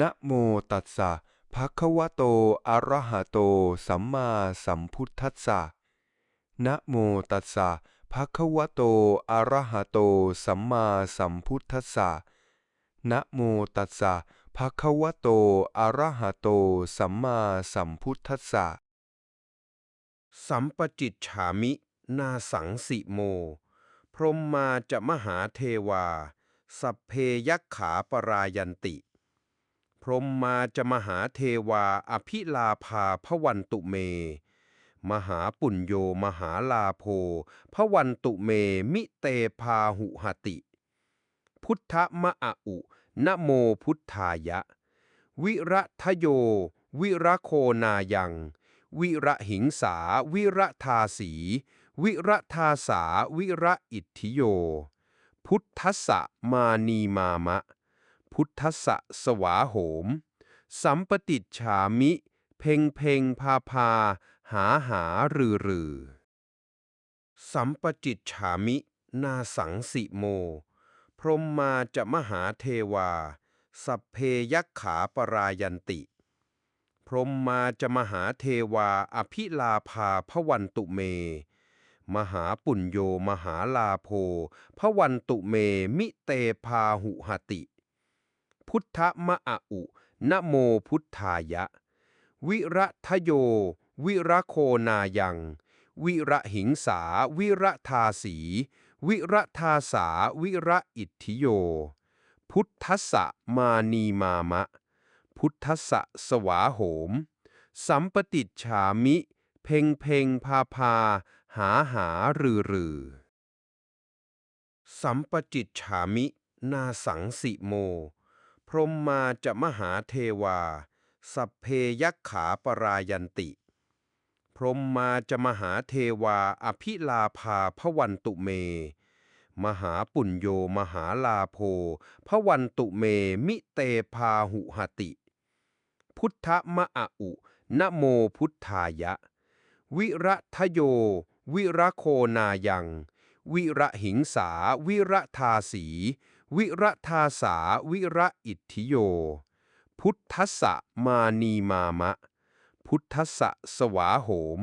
นะโมตัสสะภะคะวะโต อะระหะโต สัมมาสัมพุทธัสสะนะโมตัสสะภะคะวะโต อะระหะโต สัมมาสัมพุทธัสสะนะโมตัสสะภะคะวะโต อะระหะโต สัมมาสัมพุทธัสสะ สัมปจิตฉามิ นาสังสิโม พรหมมาจะมหาเทวา สัพเพยักขาปรายันติ พรมมาจะมหาเทวาอภิลาภาพวันตุเม มหาปุญโยมหาลาโภพวันตุเม มิเตพาหุหติ พุทธมะอะอุนะโมพุทธายะ วิระทโย วิระโคนายัง วิระหิงสา วิระทาสี วิระทาสา วิระอิทธิโย พุทธสะมานีมามะ พุทธสะสวาโหม สัมปติฉามิ เพ่งเพ่งพาพา หาหารือรือสัมปจิตฉามิ นาสังสิโม พรหมมาจะมหาเทวา สัพเพยักขาปรายันติ พรหมมาจะมหาเทวาอภิลาภาพวันตุเม มหาปุญโยมหาลาโภพวันตุเม มิเตพาหุหติ พุทธมะอะอุ นะโมพุทธายะ วิระทโย วิระโคนายัง วิระหิงสา วิระทาสี วิระทาสา วิระอิทธิโย พุทธสะมานีมามะ พุทธสะสวาโหม สัมปติฉามิ เพ่งเพ่งพาพา หาหารือรือสัมปจิตฉามิ นาสังสิโม พรมมาจะมหาเทวา สัพเพยักขาปรายันติ พรมมาจะมหาเทวาอภิลาภาพวันตุเม มหาปุญโยมหาลาโภพวันตุเมมิเตพาหุหติ พุทธมะอุนโมพุทธายะ วิระทโย วิระโคนายัง วิระหิงสา วิระทาสี วิระทาสาวิระอิทธิโย พุทธสะมานีมามะ พุทธสะสวาโหม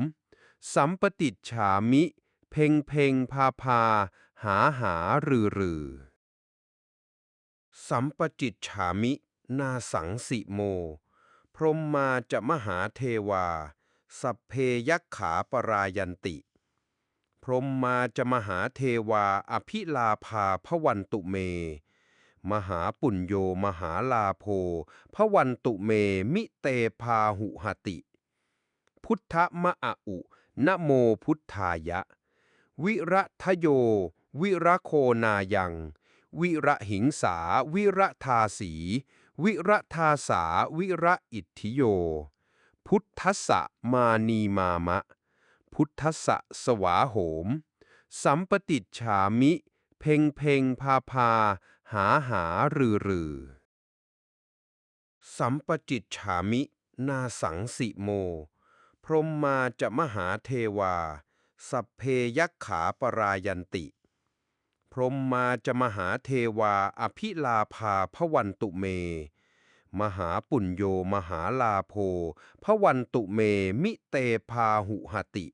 สัมปติฉามิ เพ่งเพ่งพาพา หาหารือรือสัมปจิตฉามิ นาสังสิโม พรหมมาจะมหาเทวา สัพเพยักขาปรายันติ พรหมมาจะมหาเทวาอภิลาภาพวันตุเม มหาปุญโยมหาลาโภพวันตุเม มิเตพาหุหติ พุทธมะอุนะโมพุทธายะ วิระทโย วิระโคนายัง วิระหิงสา วิระทาสี วิระทาสา วิระอิทธิโย พุทธสะมานีมามะ พุทธสะสวาโหม สัมปติฉามิ เพ่งเพ่งพาพา หาหารือ รือ สัมปจิตฉามิ นาสังสิโม พรหมมาจะมหาเทวา สัพเพยักขาปรายันติ พรหมมาจะมหาเทวา อภิลาภาพวันตุเมมหาปุญโยมหาลาโภพวันตุเม มิเตพาหุหติ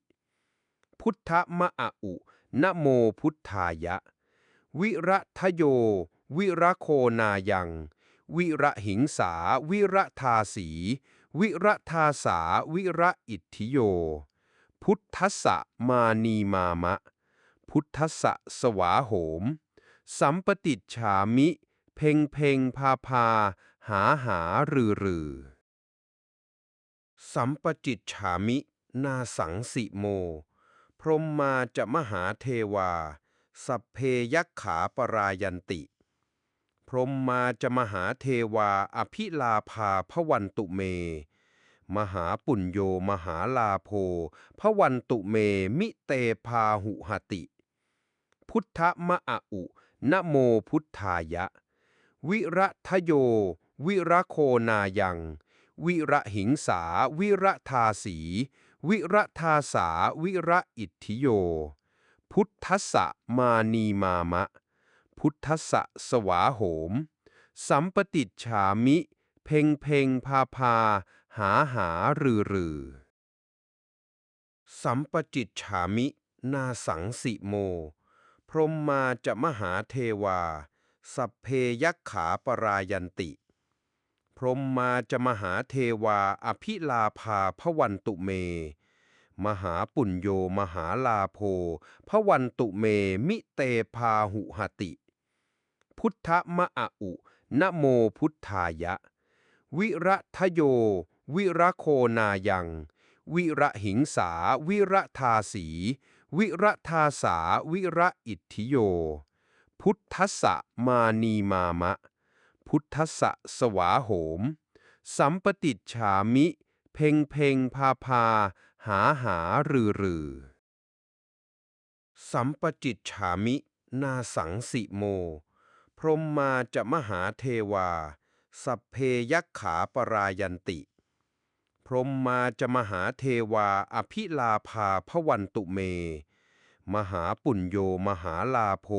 พุทธมะอะอุนะโมพุทธายะ วิระทโย วิระโคนายัง วิระหิงสา วิระทาสี วิระทาสา วิระอิทธิโย พุทธสะมานีมามะ พุทธสะสวาโหม สัมปติฉามิ เพ่งเพ่งพาพา หาหารือรือสัมปจิตฉามิ นาสังสิโม รหมมาจะมหาเทวา สัพเพยักขาปรายันติ พรหมมาจะมหาเทวาอภิลาภาพวันตุเม มหาปุญโยมหาลาโภพวันตุเม มิเตพาหุหติ พุทธมะอะอุนะโมพุทธายะ วิระทโย วิระโคนายัง วิระหิงสา วิระทาสี วิระทาสาวิระอิทธิโย พุทธะมานีมามะ พุทธะสวาโหม สัมปติฉามิ เพ่งเพ่งพาพา หาหารือรือสัมปจิตฉามิ นาสังสิโม พรหมมาจะมหาเทวา สัพเพยักขาปรายันติ พรมมาจะมหาเทวาอภิลาภาพวันตุเม มหาปุญโยมหาลาโภพวันตุเม มิเตพาหุหติ พุทธมะอะอุนะโมพุทธายะ วิระทโย วิระโคนายัง วิระหิงสา วิระทาสี วิระทาสา วิระอิทธิโย พุทธสะมานีมามะ พุทธสะสวาโหม สัมปติฉามิ เพ่งเพ่งพาพา หาหารือรือสัมปจิตฉามิ นาสังสิโม พรหมมาจะมหาเทวา สัพเพยักขาปรายันติ พรหมมาจะมหาเทวาอภิลาภาพวันตุเม มหาปุญโยมหาลาโภ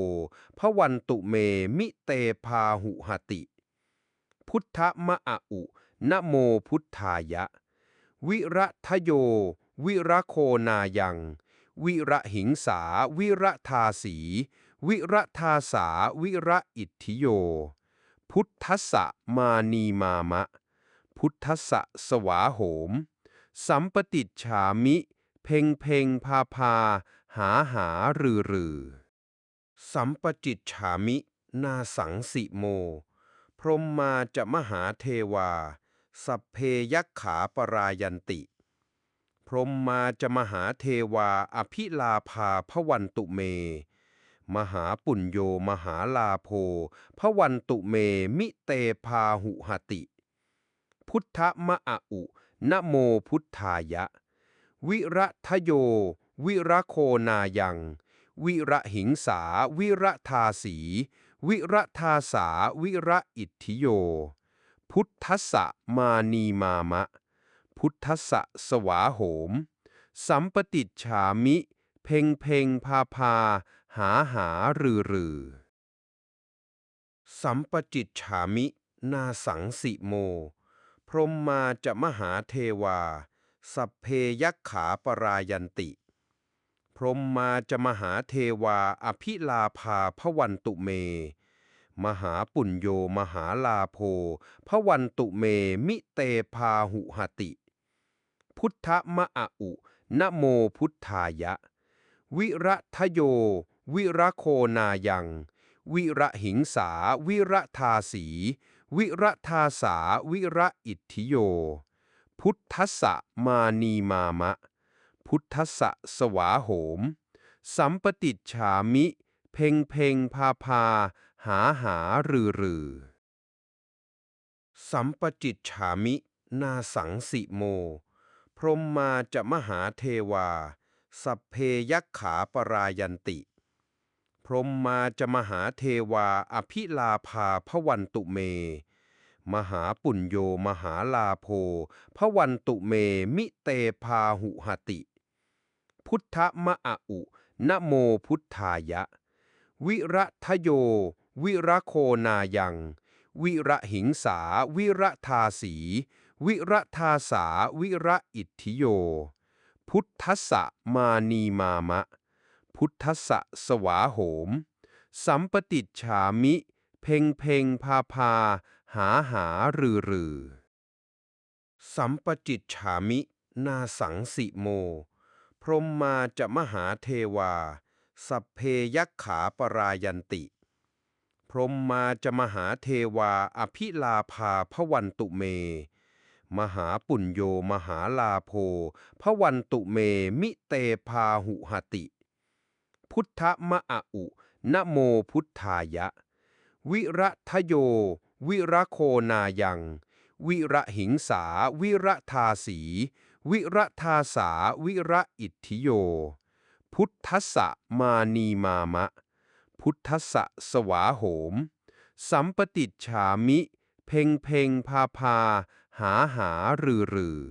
พวันตุเม มิเตพาหุหติ พุทธมะอุนะโมพุทธายะ วิระทโย วิระโคนายัง วิระหิงสา วิระทาสี วิระทาสา วิระอิทธิโย พุทธสะมานีมามะ พุทธสะสวาโหม สัมปติฉามิ เพ่งเพ่งพาพา หาหารือรือสัมปจิตฉามิ นาสังสิโม พรหมมาจะมหาเทวา สัพเพยักขาปรายันติ พรหมมาจะมหาเทวาอภิลาภาพวันตุเม มหาปุญโยมหาลาโภพวันตุเม มิเตพาหุหติ พุทธมะอุนะโมพุทธายะ วิระทโย วิระโคนายัง วิระหิงสา วิระทาสี วิระทาสาวิระอิทธิโย พุทธสะมานีมามะ พุทธสะสวาโหม สัมปติฉามิ เพ่งเพ่งพาพา หาหารือรือ สัมปจิตฉามิ นาสังสิโม พรหมมาจะมหาเทวา สัพเพยักขาปรายันติ พรมมาจะมหาเทวาอภิลาภาพวันตุเม มหาปุญโยมหาลาโภพวันตุเม มิเตพาหุหติ พุทธมะอุนโมพุทธายะ วิระทโย วิระโคนายัง วิระหิงสา วิระทาสี วิระทาสา วิระอิทธิโย พุทธสะมานีมามะ พุทธสะสวาโหม สัมปติฉามิ เพ่งเพ่งพาพา หาหารือรือสัมปจิตฉามิ นาสังสิโม พรหมมาจะมหาเทวา สัพเพยักขาปรายันติ พรหมมาจะมหาเทวาอภิลาภาพวันตุเม มหาปุญโยมหาลาโภพวันตุเม มิเตพาหุหติ พุทธมะอุนะโมพุทธายะ วิระทโย วิระโคนายัง วิระหิงสา วิระทาสี วิระทาสา วิระอิทธิโย พุทธสะมานีมามะ พุทธสะสวาโหม สัมปติฉามิ เพ่งเพ่งพาพา หาหารือรือ สัมปจิตฉามิ นาสังสิโม พรหมมาจะมหาเทวา สัพเพยักขาปรายันติ พรหมมาจะมหาเทวา อภิลาภาพวันตุเม มหาปุญโยมหาลาโภพวันตุเม มิเตพาหุหติ พุทธมะอะอุนะโมพุทธายะ วิระทโย วิระโคนายัง วิระหิงสา วิระทาสี วิระทาสาวิระอิทธิโย พุทธสะมานีมามะ พุทธสะสวาโหม สัมปติฉามิ เพ่งเพ่งพาพา หาหารือรือ